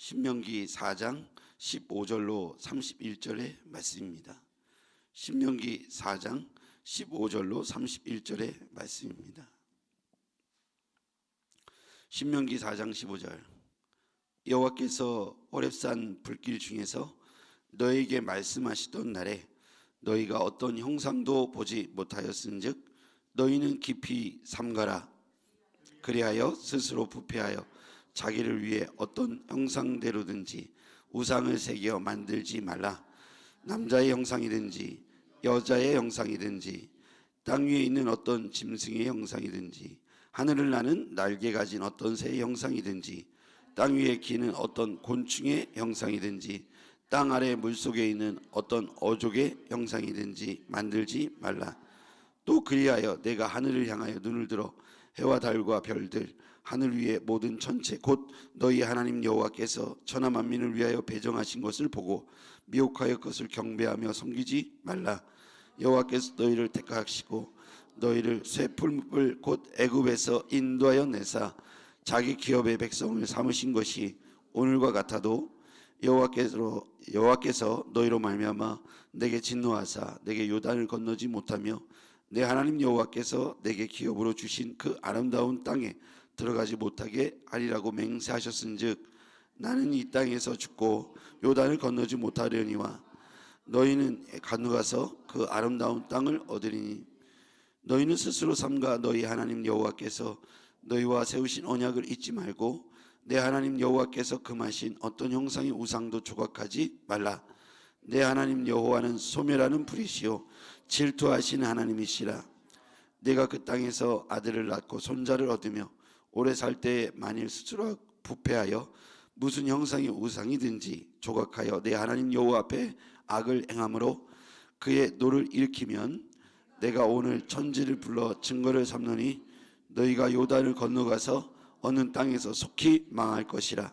신명기 4장 15절로 31절의 말씀입니다. 신명기 4장 15절로 31절의 말씀입니다. 신명기 4장 15절 여호와께서 호렙산 불길 중에서 너에게 말씀하시던 날에 너희가 어떤 형상도 보지 못하였은즉 너희는 깊이 삼가라 그리하여 스스로 부패하여 자기를 위해 어떤 형상대로든지 우상을 새겨 만들지 말라. 남자의 형상이든지 여자의 형상이든지 땅 위에 있는 어떤 짐승의 형상이든지 하늘을 나는 날개 가진 어떤 새의 형상이든지 땅 위에 기는 어떤 곤충의 형상이든지 땅 아래 물 속에 있는 어떤 어족의 형상이든지 만들지 말라. 또 그리하여 내가 하늘을 향하여 눈을 들어 해와 달과 별들 하늘 위의 모든 천체 곧 너희 하나님 여호와께서 천하 만민을 위하여 배정하신 것을 보고 미혹하여 그것을 경배하며 섬기지 말라. 여호와께서 너희를 택하시고 너희를 쇠풀물 곧 애굽에서 인도하여 내사 자기 기업의 백성을 삼으신 것이 오늘과 같아도 여호와께서 여호와께서 너희로 말미암아 내게 진노하사 내게 요단을 건너지 못하며 내 하나님 여호와께서 내게 기업으로 주신 그 아름다운 땅에 들어가지 못하게 하리라고 맹세하셨은즉 나는 이 땅에서 죽고 요단을 건너지 못하려니와 너희는 건너가서 그 아름다운 땅을 얻으리니 너희는 스스로 삼가 너희 하나님 여호와께서 너희와 세우신 언약을 잊지 말고 내 하나님 여호와께서 금하신 어떤 형상의 우상도 조각하지 말라. 내 하나님 여호와는 소멸하는 불이시요 질투하신 하나님이시라. 내가 그 땅에서 아들을 낳고 손자를 얻으며 오래 살 때에 만일 스스로 부패하여 무슨 형상의 우상이든지 조각하여 내 하나님 여호와 앞에 악을 행함으로 그의 노를 일으키면 내가 오늘 천지를 불러 증거를 삼노니 너희가 요단을 건너가서 어느 땅에서 속히 망할 것이라.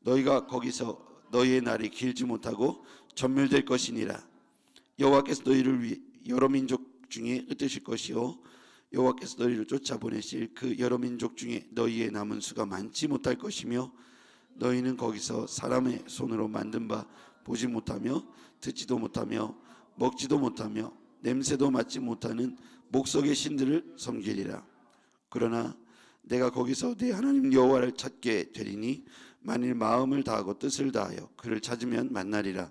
너희가 거기서 너희의 날이 길지 못하고 전멸될 것이니라. 여호와께서 너희를 위해 여러 민족 중에 흩으실 것이요 여호와께서 너희를 쫓아보내실 그 여러 민족 중에 너희의 남은 수가 많지 못할 것이며 너희는 거기서 사람의 손으로 만든 바 보지 못하며 듣지도 못하며 먹지도 못하며 냄새도 맡지 못하는 목석의 신들을 섬기리라. 그러나 내가 거기서 내 하나님 여호와를 찾게 되리니 만일 마음을 다하고 뜻을 다하여 그를 찾으면 만나리라.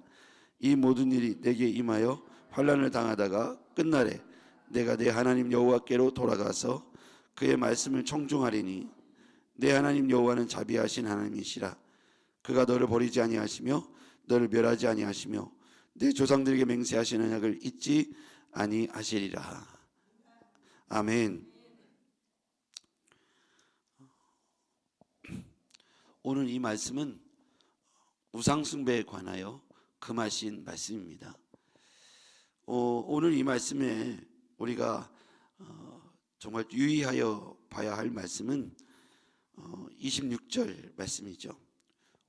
이 모든 일이 내게 임하여 환란을 당하다가 끝날에 내가 내 하나님 여호와께로 돌아가서 그의 말씀을 청중하리니 내 하나님 여호와는 자비하신 하나님이시라. 그가 너를 버리지 아니하시며 너를 멸하지 아니하시며 내 조상들에게 맹세하신 언약을 잊지 아니하시리라. 아멘. 오늘 이 말씀은 우상숭배에 관하여 금하신 말씀입니다. 어, 오늘 이 말씀에 우리가 어, 정말 유의하여 봐야 할 말씀은 어, 26절 말씀이죠.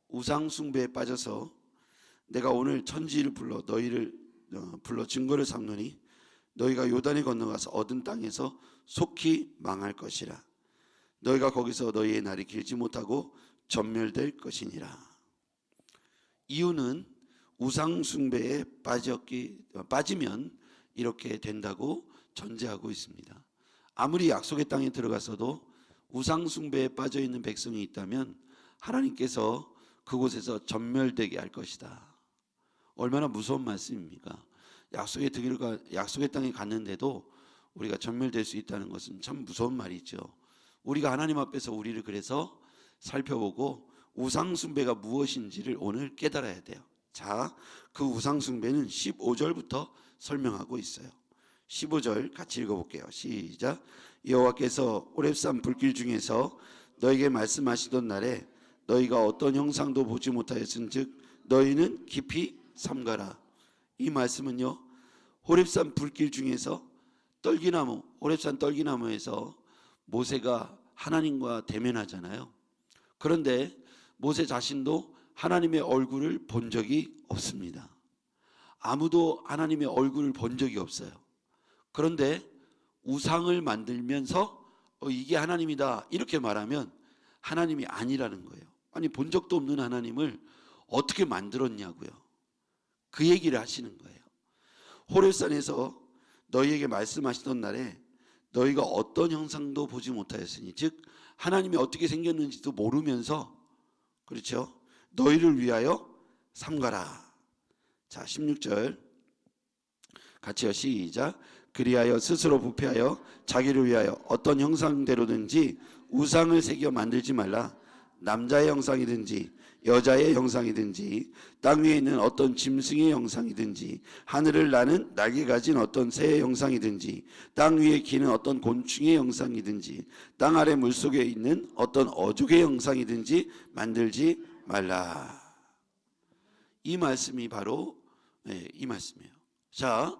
우상숭배에 빠져서 내가 오늘 천지를 불러 너희를 어, 불러 증거를 삼노니 너희가 요단에 건너가서 얻은 땅에서 속히 망할 것이라. 너희가 거기서 너희의 날이 길지 못하고 전멸될 것이니라. 이유는 우상 숭배에 빠졌기 빠지면 이렇게 된다고 전제하고 있습니다. 아무리 약속의 땅에 들어가서도 우상 숭배에 빠져 있는 백성이 있다면 하나님께서 그곳에서 전멸되게 할 것이다. 얼마나 무서운 말씀입니까? 약속의 들가 약속의 땅에 갔는데도 우리가 전멸될 수 있다는 것은 참 무서운 말이죠. 우리가 하나님 앞에서 우리를 그래서 살펴보고 우상숭배가 무엇인지를 오늘 깨달아야 돼요. 자, 그 우상숭배는 15절부터 설명하고 있어요. 15절 같이 읽어볼게요. 시작. 여호와께서 오렙산 불길 중에서 너에게 말씀하시던 날에 너희가 어떤 형상도 보지 못하였은즉 너희는 깊이 삼가라. 이 말씀은요. 호렙산 불길 중에서 떨기나무, 호렙산 떨기나무에서 모세가 하나님과 대면하잖아요. 그런데 모세 자신도 하나님의 얼굴을 본 적이 없습니다. 아무도 하나님의 얼굴을 본 적이 없어요. 그런데 우상을 만들면서 어, 이게 하나님이다 이렇게 말하면 하나님이 아니라는 거예요. 아니 본 적도 없는 하나님을 어떻게 만들었냐고요. 그 얘기를 하시는 거예요. 호렙산에서 너희에게 말씀하시던 날에 너희가 어떤 형상도 보지 못하였으니 즉 하나님이 어떻게 생겼는지도 모르면서 그렇죠? 너희를 위하여 삼가라. 자, 16절 같이요. 시작. 그리하여 스스로 부패하여 자기를 위하여 어떤 형상대로든지 우상을 새겨 만들지 말라. 남자의 형상이든지 여자의 형상이든지 땅 위에 있는 어떤 짐승의 형상이든지 하늘을 나는 날개 가진 어떤 새의 형상이든지 땅 위에 기는 어떤 곤충의 형상이든지 땅 아래 물속에 있는 어떤 어족의 형상이든지 만들지 말라. 이 말씀이 바로 네, 이 말씀이에요. 자,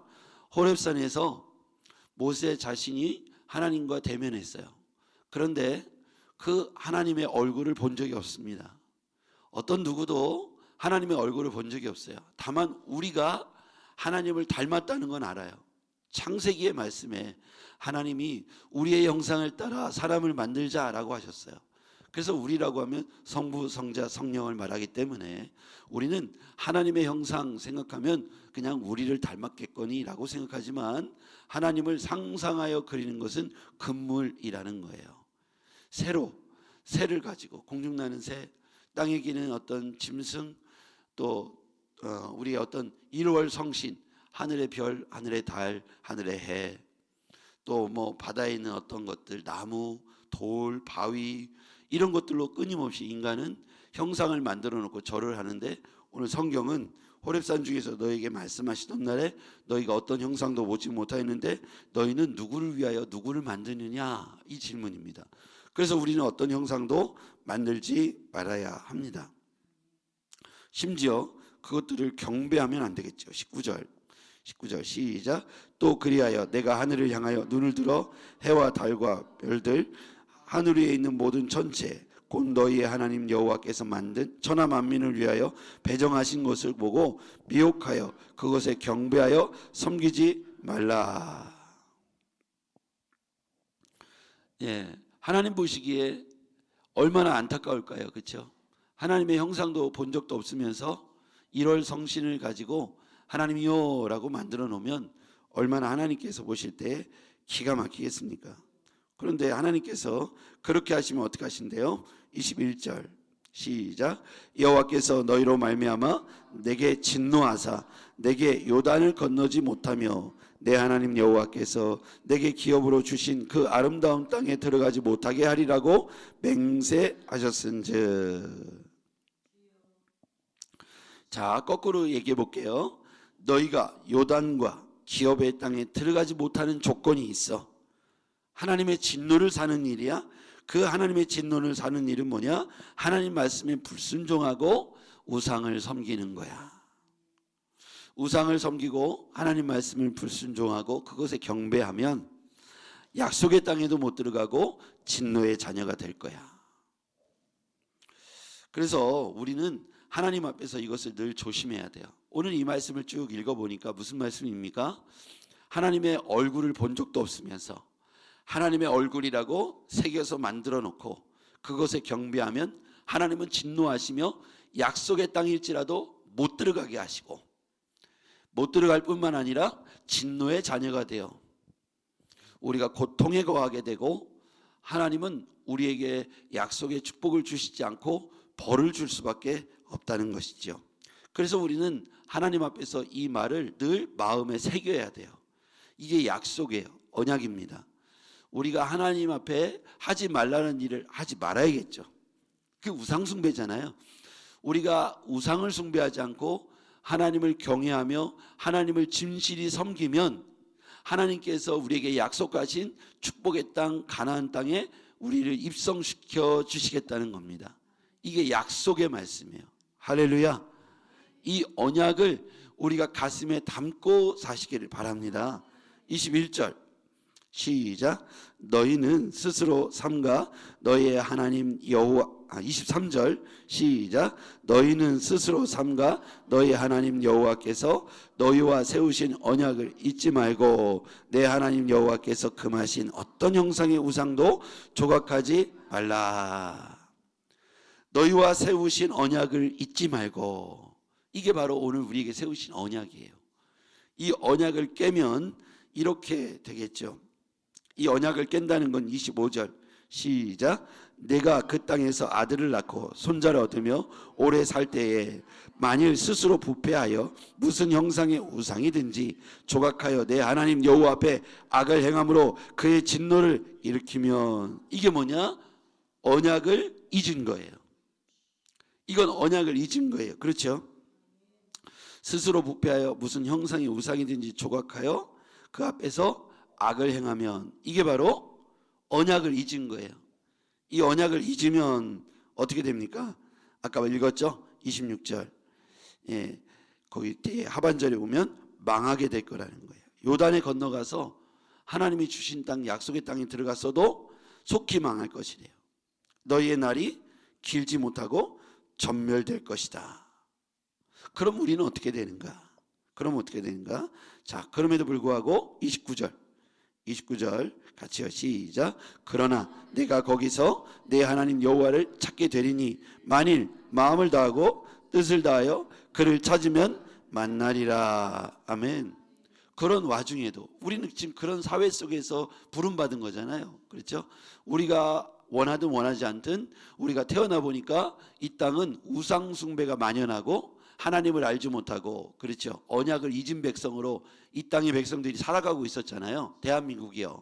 호렙산에서 모세 자신이 하나님과 대면했어요. 그런데 그 하나님의 얼굴을 본 적이 없습니다. 어떤 누구도 하나님의 얼굴을 본 적이 없어요. 다만 우리가 하나님을 닮았다는 건 알아요. 창세기의 말씀에 하나님이 우리의 형상을 따라 사람을 만들자라고 하셨어요. 그래서 우리라고 하면 성부, 성자, 성령을 말하기 때문에 우리는 하나님의 형상 생각하면 그냥 우리를 닮았겠거니라고 생각하지만 하나님을 상상하여 그리는 것은 금물이라는 거예요. 새로 새를 가지고 공중 나는 새, 땅에 기는 어떤 짐승 또 어, 우리의 어떤 일월 성신, 하늘의 별, 하늘의 달, 하늘의 해, 또 뭐 바다에 있는 어떤 것들, 나무, 돌, 바위 이런 것들로 끊임없이 인간은 형상을 만들어 놓고 절을 하는데 오늘 성경은 호렙산 중에서 너에게 말씀하시던 날에 너희가 어떤 형상도 보지 못하였는데 너희는 누구를 위하여 누구를 만드느냐 이 질문입니다. 그래서 우리는 어떤 형상도 만들지 말아야 합니다. 심지어 그것들을 경배하면 안 되겠죠. 19절. 19절 시작. 또 그리하여 내가 하늘을 향하여 눈을 들어 해와 달과 별들 하늘 위에 있는 모든 천체 곧 너희의 하나님 여호와께서 만든 천하 만민을 위하여 배정하신 것을 보고 미혹하여 그것에 경배하여 섬기지 말라. 예. 하나님 보시기에 얼마나 안타까울까요? 그렇죠? 하나님의 형상도 본 적도 없으면서 1월 성신을 가지고 하나님이요라고 만들어 놓으면 얼마나 하나님께서 보실 때 기가 막히겠습니까? 그런데 하나님께서 그렇게 하시면 어떻게 하신대요? 21절. 시작. 여호와께서 너희로 말미암아 내게 진노하사 내게 요단을 건너지 못하며 내 하나님 여호와께서 내게 기업으로 주신 그 아름다운 땅에 들어가지 못하게 하리라고 맹세하셨은즉. 자 거꾸로 얘기해 볼게요. 너희가 요단과 기업의 땅에 들어가지 못하는 조건이 있어 하나님의 진노를 사는 일이야 그 하나님의 진노를 사는 일은 뭐냐 하나님 말씀에 불순종하고 우상을 섬기는 거야 우상을 섬기고 하나님 말씀을 불순종하고 그것에 경배하면 약속의 땅에도 못 들어가고 진노의 자녀가 될 거야. 그래서 우리는 하나님 앞에서 이것을 늘 조심해야 돼요. 오늘 이 말씀을 쭉 읽어보니까 무슨 말씀입니까? 하나님의 얼굴을 본 적도 없으면서 하나님의 얼굴이라고 새겨서 만들어 놓고 그것에 경배하면 하나님은 진노하시며 약속의 땅일지라도 못 들어가게 하시고 못 들어갈 뿐만 아니라 진노의 자녀가 되어 우리가 고통에 거하게 되고 하나님은 우리에게 약속의 축복을 주시지 않고 벌을 줄 수밖에 없다는 것이죠. 그래서 우리는 하나님 앞에서 이 말을 늘 마음에 새겨야 돼요. 이게 약속이에요. 언약입니다. 우리가 하나님 앞에 하지 말라는 일을 하지 말아야겠죠. 그 우상 숭배잖아요. 우리가 우상을 숭배하지 않고 하나님을 경외하며 하나님을 진실히 섬기면 하나님께서 우리에게 약속하신 축복의 땅 가나안 땅에 우리를 입성시켜 주시겠다는 겁니다. 이게 약속의 말씀이에요. 할렐루야. 이 언약을 우리가 가슴에 담고 사시기를 바랍니다. 21절 시작. 너희는 스스로 삼가. 너희의 하나님 여호와 아, 23절 시작. 너희는 스스로 삼가. 너희 하나님 여호와께서 너희와 세우신 언약을 잊지 말고 내 하나님 여호와께서 금하신 어떤 형상의 우상도 조각하지 말라. 너희와 세우신 언약을 잊지 말고 이게 바로 오늘 우리에게 세우신 언약이에요. 이 언약을 깨면 이렇게 되겠죠. 이 언약을 깬다는 건 25절 시작 내가 그 땅에서 아들을 낳고 손자를 얻으며 오래 살 때에 만일 스스로 부패하여 무슨 형상의 우상이든지 조각하여 내 하나님 여호와 앞에 악을 행함으로 그의 진노를 일으키면 이게 뭐냐 언약을 잊은 거예요. 이건 언약을 잊은 거예요. 그렇죠? 스스로 부패하여 무슨 형상의 우상이든지 조각하여 그 앞에서 악을 행하면 이게 바로 언약을 잊은 거예요. 이 언약을 잊으면 어떻게 됩니까? 아까 읽었죠? 26절. 예. 거기 하반절에 보면 망하게 될 거라는 거예요. 요단에 건너가서 하나님이 주신 땅 약속의 땅에 들어갔어도 속히 망할 것이래요. 너희의 날이 길지 못하고 전멸될 것이다. 그럼 우리는 어떻게 되는가? 그럼 어떻게 되는가? 자, 그럼에도 불구하고 29절. 29절 같이요. 시작. 그러나 내가 거기서 내 하나님 여호와를 찾게 되리니 만일 마음을 다하고 뜻을 다하여 그를 찾으면 만나리라. 아멘. 그런 와중에도 우리는 지금 그런 사회 속에서 부름 받은 거잖아요. 그렇죠? 우리가 원하든 원하지 않든 우리가 태어나 보니까 이 땅은 우상 숭배가 만연하고 하나님을 알지 못하고 그렇죠. 언약을 잊은 백성으로 이 땅의 백성들이 살아가고 있었잖아요. 대한민국이요.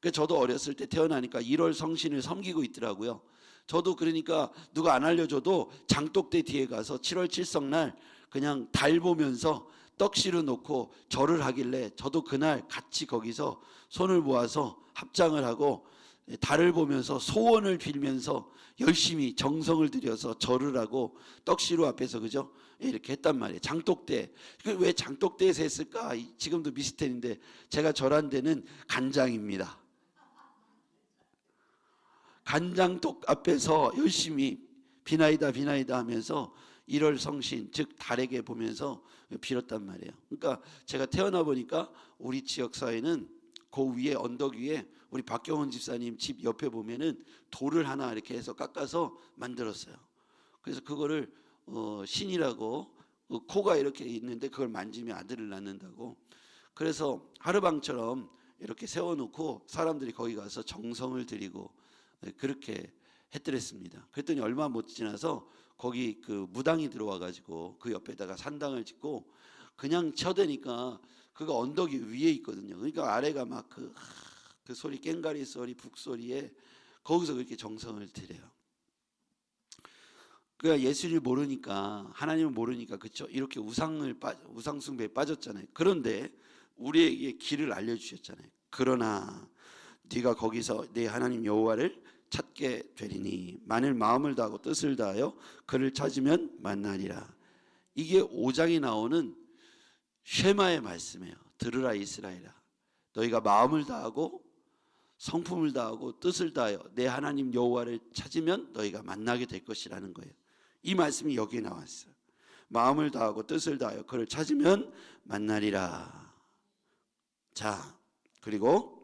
그 저도 어렸을 때 태어나니까 1월 성신을 섬기고 있더라고요. 저도 그러니까 누가 안 알려줘도 장독대 뒤에 가서 7월 칠성날 그냥 달 보면서 떡실을 놓고 절을 하길래 저도 그날 같이 거기서 손을 모아서 합장을 하고 달을 보면서 소원을 빌면서 열심히 정성을 들여서 절을 하고 떡시루 앞에서 그죠 이렇게 했단 말이에요 장독대 그왜 장독대에서 했을까 이- 지금도 미스터리인데 제가 절한 데는 간장입니다 간장독 앞에서 열심히 비나이다 비나이다 하면서 1월 성신 즉 달에게 보면서 빌었단 말이에요. 그러니까 제가 태어나 보니까 우리 지역 사회는 그 위에 언덕 위에 우리 박경원 집사님 집 옆에 보면은 돌을 하나 이렇게 해서 깎아서 만들었어요. 그래서 그거를 어, 신이라고 어, 코가 이렇게 있는데 그걸 만지면 아들을 낳는다고. 그래서 하르방처럼 이렇게 세워놓고 사람들이 거기 가서 정성을 들이고 네, 그렇게 했더랬습니다. 그랬더니 얼마 못 지나서 거기 그 무당이 들어와 가지고 그 옆에다가 산당을 짓고 그냥 쳐대니까 그가 언덕 위에 있거든요. 그러니까 아래가 막그 그 소리 깽가리 소리 북 소리에 거기서 그렇게 정성을 들여요. 그러니까 예수를 모르니까 하나님을 모르니까 그렇죠. 이렇게 우상을 빠, 우상 숭배에 빠졌잖아요. 그런데 우리에게 길을 알려 주셨잖아요. 그러나 네가 거기서 내 하나님 여호와를 찾게 되리니 만일 마음을 다하고 뜻을 다하여 그를 찾으면 만나리라. 이게 5장에 나오는 쉐마의 말씀이에요. 들으라 이스라엘아. 너희가 마음을 다하고 성품을 다하고 뜻을 다하여 내 하나님 여호와를 찾으면 너희가 만나게 될 것이라는 거예요. 이 말씀이 여기에 나왔어요. 마음을 다하고 뜻을 다하여 그를 찾으면 만나리라. 자, 그리고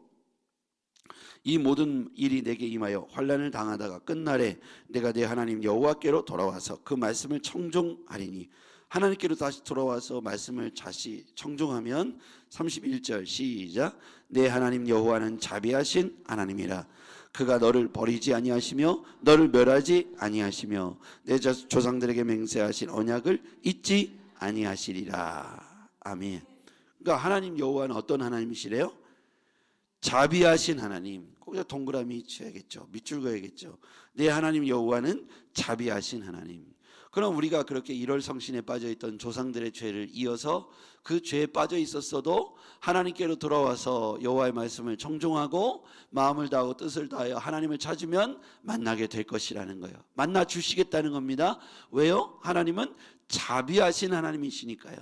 이 모든 일이 내게 임하여 환란을 당하다가 끝날에 내가 내 하나님 여호와께로 돌아와서 그 말씀을 청종하리니 하나님께로 다시 돌아와서 말씀을 다시 청종하면 31절 시작 내 하나님 여호와는 자비하신 하나님이라 그가 너를 버리지 아니하시며 너를 멸하지 아니하시며 내 조- 조상들에게 맹세하신 언약을 잊지 아니하시리라 아멘. 그러니까 하나님 여호와는 어떤 하나님이시래요? 자비하신 하나님. 거기다 동그라미 쳐야겠죠. 밑줄 그어야겠죠. 내 하나님 여호와는 자비하신 하나님. 그럼 우리가 그렇게 일월 성신에 빠져 있던 조상들의 죄를 이어서 그 죄에 빠져 있었어도 하나님께로 돌아와서 여호와의 말씀을 청종하고 마음을 다하고 뜻을 다하여 하나님을 찾으면 만나게 될 것이라는 거예요. 만나 주시겠다는 겁니다. 왜요? 하나님은 자비하신 하나님이시니까요.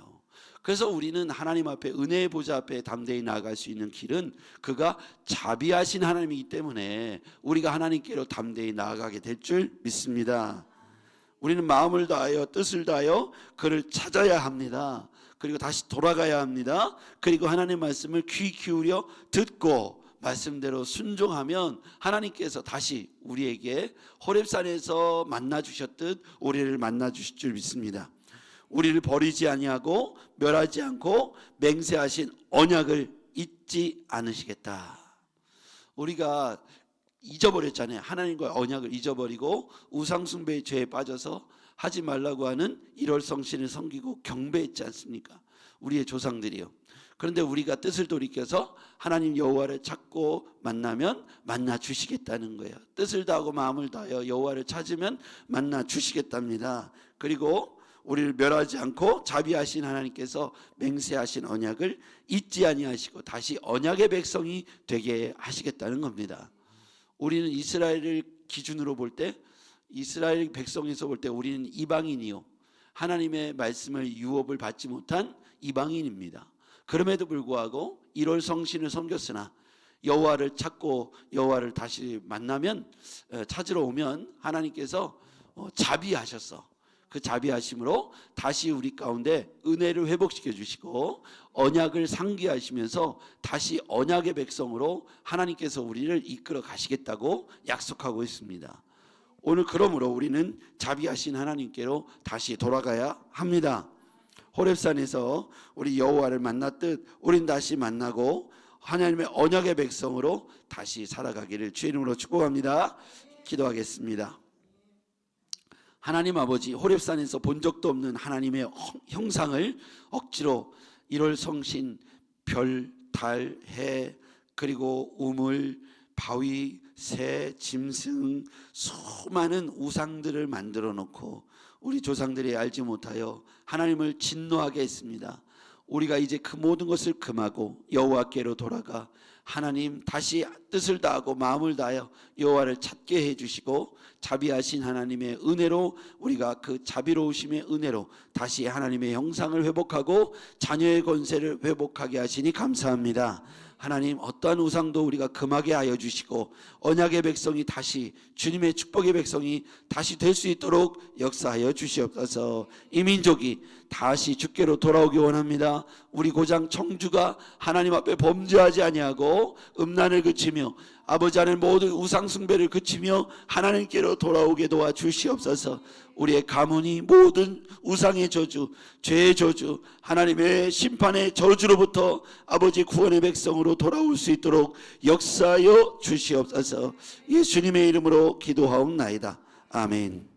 그래서 우리는 하나님 앞에 은혜의 보좌 앞에 담대히 나아갈 수 있는 길은 그가 자비하신 하나님이기 때문에 우리가 하나님께로 담대히 나아가게 될 줄 믿습니다. 우리는 마음을 다하여 뜻을 다하여 그를 찾아야 합니다. 그리고 다시 돌아가야 합니다. 그리고 하나님 말씀을 귀 기울여 듣고 말씀대로 순종하면 하나님께서 다시 우리에게 호렙산에서 만나 주셨듯 우리를 만나 주실 줄 믿습니다. 우리를 버리지 아니하고 멸하지 않고 맹세하신 언약을 잊지 않으시겠다. 우리가 잊어버렸잖아요. 하나님과 언약을 잊어버리고 우상숭배의 죄에 빠져서 하지 말라고 하는 1월 성신을 섬기고 경배했지 않습니까? 우리의 조상들이요. 그런데 우리가 뜻을 돌이켜서 하나님 여호와를 찾고 만나면 만나 주시겠다는 거예요. 뜻을 다하고 마음을 다하여 여호와를 찾으면 만나 주시겠답니다. 그리고 우리를 멸하지 않고 자비하신 하나님께서 맹세하신 언약을 잊지 아니하시고 다시 언약의 백성이 되게 하시겠다는 겁니다. 우리는 이스라엘을 기준으로 볼 때 이스라엘 백성에서 볼 때 우리는 이방인이요 하나님의 말씀을 유업을 받지 못한 이방인입니다. 그럼에도 불구하고 1월 성신을 섬겼으나 여호와를 찾고 여호와를 다시 만나면 어, 찾으러 오면 하나님께서 어, 자비하셨어. 그 자비하심으로 다시 우리 가운데 은혜를 회복시켜 주시고 언약을 상기하시면서 다시 언약의 백성으로 하나님께서 우리를 이끌어 가시겠다고 약속하고 있습니다. 오늘 그러므로 우리는 자비하신 하나님께로 다시 돌아가야 합니다. 호렙산에서 우리 여호와를 만났듯 우린 다시 만나고 하나님의 언약의 백성으로 다시 살아가기를 주의 이름으로 축복합니다. 기도하겠습니다. 하나님 아버지 호렙산에서 본 적도 없는 하나님의 형상을 억지로 1월 성신 별, 달, 해 그리고 우물, 바위, 새, 짐승 수많은 우상들을 만들어 놓고 우리 조상들이 알지 못하여 하나님을 진노하게 했습니다. 우리가 이제 그 모든 것을 금하고 여호와께로 돌아가 하나님 다시 뜻을 다하고 마음을 다하여 여호와를 찾게 해 주시고 자비하신 하나님의 은혜로 우리가 그 자비로우심의 은혜로 다시 하나님의 형상을 회복하고 자녀의 권세를 회복하게 하시니 감사합니다. 하나님 어떠한 우상도 우리가 금하게 하여 주시고 언약의 백성이 다시 주님의 축복의 백성이 다시 될 수 있도록 역사하여 주시옵소서. 이 민족이 다시 주께로 돌아오기 원합니다. 우리 고장 청주가 하나님 앞에 범죄하지 아니하고 음란을 그치며 아버지 하는 모든 우상 숭배를 그치며 하나님께로 돌아오게 도와 주시옵소서. 우리의 가문이 모든 우상의 저주, 죄의 저주, 하나님의 심판의 저주로부터 아버지 구원의 백성으로 돌아올 수 있도록 역사하여 주시옵소서. 예수님의 이름으로 기도하옵나이다. 아멘.